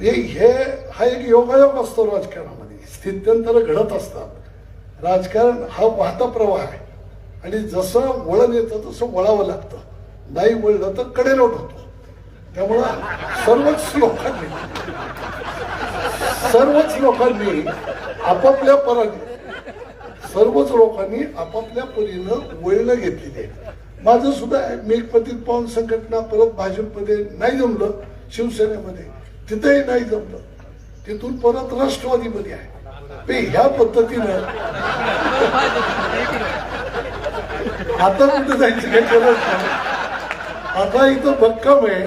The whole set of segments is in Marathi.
हे हे हा एक योगायोग असतो राजकारणामध्ये. स्थित्यंतर घडत असतात. राजकारण हा वाहता प्रवाह आहे. आणि जसं वळण येतं तसं वळावं लागतं. नाही वळलं तर कडेलोट होतो. त्यामुळं सर्वच लोकांनी सर्वच लोकांनी आपापल्या पराने सर्वच लोकांनी आपापल्या परीनं वळणं घेतलेली आहे माझं सुद्धा मेघपतीत पवन संघटना परत भाजपमध्ये नाही जमलं. शिवसेनेमध्ये. तिथेही नाही जमलं. तिथून परत राष्ट्रवादीमध्ये आहे. ते ह्या पद्धतीनं आता कुठं जायची काही गरज नाही. आता इथं भक्कम आहे.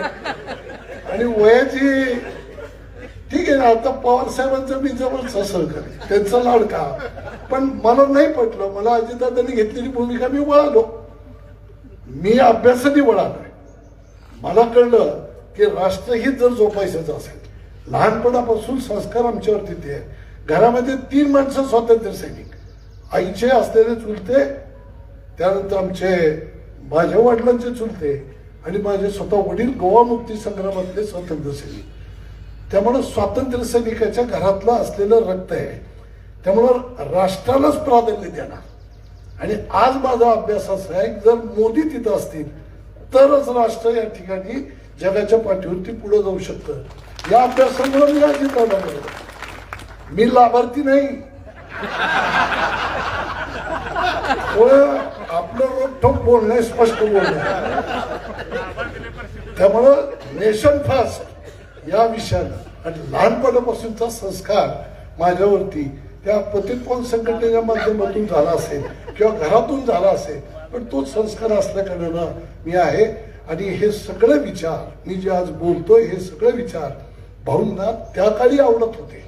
आणि वयाची ठीक आहे ना आता पवार साहेबांचं मी जवळच सहकारी त्यांचा लाडका. पण मला नाही पटलं. मला अजितदादांनी घेतलेली भूमिका मी वळालो. मी अभ्यासाने वळालोय. मला कळलं की राष्ट्रहित जर जोपासायचं असेल लहानपणापासून संस्कार आमच्यावरती ते आहे घरामध्ये तीन माणसं स्वातंत्र्य सैनिक. आईचे असलेले चुलते त्यानंतर आमचे माझ्या वडिलांचे चुलते आणि माझे स्वतः वडील गोवा मुक्ती संग्रामातले स्वातंत्र्य सैनिक. त्यामुळं स्वातंत्र्य सैनिकाच्या घरातलं असलेलं रक्त आहे. त्यामुळं राष्ट्रालाच प्राधान्य देणार. आणि आज माझा अभ्यास असा आहे जर मोदी तिथं असतील तरच राष्ट्र या ठिकाणी जगाच्या पाठीवरती पुढे जाऊ शकतं. या अभ्यासामुळे मी अजित बरोबर मी लाभार्थी नाही. आपलं रोखोक बोलणं स्पष्ट बोलणं त्यामुळं नेशन फास्ट या विषयाला आणि लहानपणापासूनचा संस्कार माझ्यावरती त्या पतितपावन संघटनेच्या माध्यमातून झाला असेल किंवा घरातून झाला असेल पण तोच संस्कार असल्याकारणानं मी आहे. आणि हे सगळे विचार मी जे आज बोलतोय हे सगळे विचार भाऊंना त्या काळी आवडत होते.